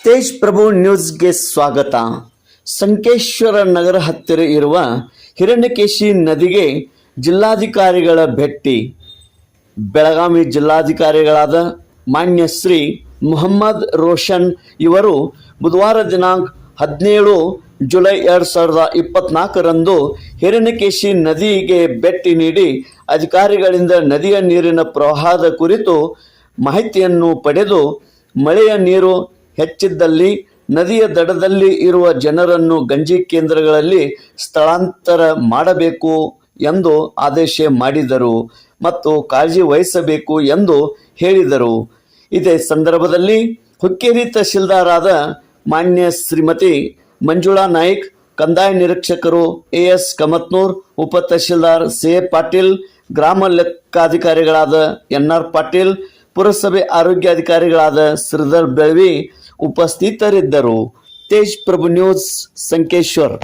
ತೇಜ್ ಪ್ರಭು ನ್ಯೂಸ್ಗೆ ಸ್ವಾಗತ. ಸಂಕೇಶ್ವರ ನಗರ ಹತ್ತಿರ ಇರುವ ಹಿರಣ್ಯಕೇಶಿ ನದಿಗೆ ಜಿಲ್ಲಾಧಿಕಾರಿಗಳ ಭೇಟಿ. ಬೆಳಗಾವಿ ಜಿಲ್ಲಾಧಿಕಾರಿಗಳಾದ ಮಾನ್ಯ ಶ್ರೀ ಮೊಹಮ್ಮದ್ ರೋಷನ್ ಇವರು ಬುಧವಾರ ದಿನಾಂಕ ಹದಿನೇಳು ಜುಲೈ ಎರಡು ಸಾವಿರದ ಇಪ್ಪತ್ನಾಲ್ಕರಂದು ಹಿರಣ್ಯಕೇಶಿ ನದಿಗೆ ಭೇಟಿ ನೀಡಿ ಅಧಿಕಾರಿಗಳಿಂದ ನದಿಯ ನೀರಿನ ಪ್ರವಾಹದ ಕುರಿತು ಮಾಹಿತಿಯನ್ನು ಪಡೆದು ಮಳೆಯ ನೀರು ಹೆಚ್ಚಿದ್ದಲ್ಲಿ, ನದಿಯ ದಡದಲ್ಲಿ ಇರುವ ಜನರನ್ನು ಗಂಜಿ ಕೇಂದ್ರಗಳಲ್ಲಿ ಸ್ಥಳಾಂತರ ಮಾಡಬೇಕು ಎಂದು ಆದೇಶ ಮಾಡಿದರು ಮತ್ತು ಕಾಳಜಿ ವಹಿಸಬೇಕು ಎಂದು ಹೇಳಿದರು. ಇದೇ ಸಂದರ್ಭದಲ್ಲಿ ಹುಕ್ಕೇರಿ ತಹಶೀಲ್ದಾರಾದ ಮಾನ್ಯ ಶ್ರೀಮತಿ ಮಂಜುಳಾ ನಾಯ್ಕ್, ಕಂದಾಯ ನಿರೀಕ್ಷಕರು ಎ ಎಸ್ ಕಮತ್ನೂರ್, ಉಪ ತಹಶೀಲ್ದಾರ್ ಸಿ ಎ ಪಾಟೀಲ್, ಗ್ರಾಮ ಲೆಕ್ಕಾಧಿಕಾರಿಗಳಾದ ಎನ್ ಆರ್ ಪಾಟೀಲ್ ಪುರಸಭೆ ಆರೋಗ್ಯಾಧಿಕಾರಿಗಳಾದ ಶ್ರೀಧರ್ ಬೆಳವಿ ಉಪಸ್ಥಿತರಿದ್ದರು. ತೇಜ್ ಪ್ರಭು ನ್ಯೂಸ್ ಸಂಕೇಶ್ವರ್.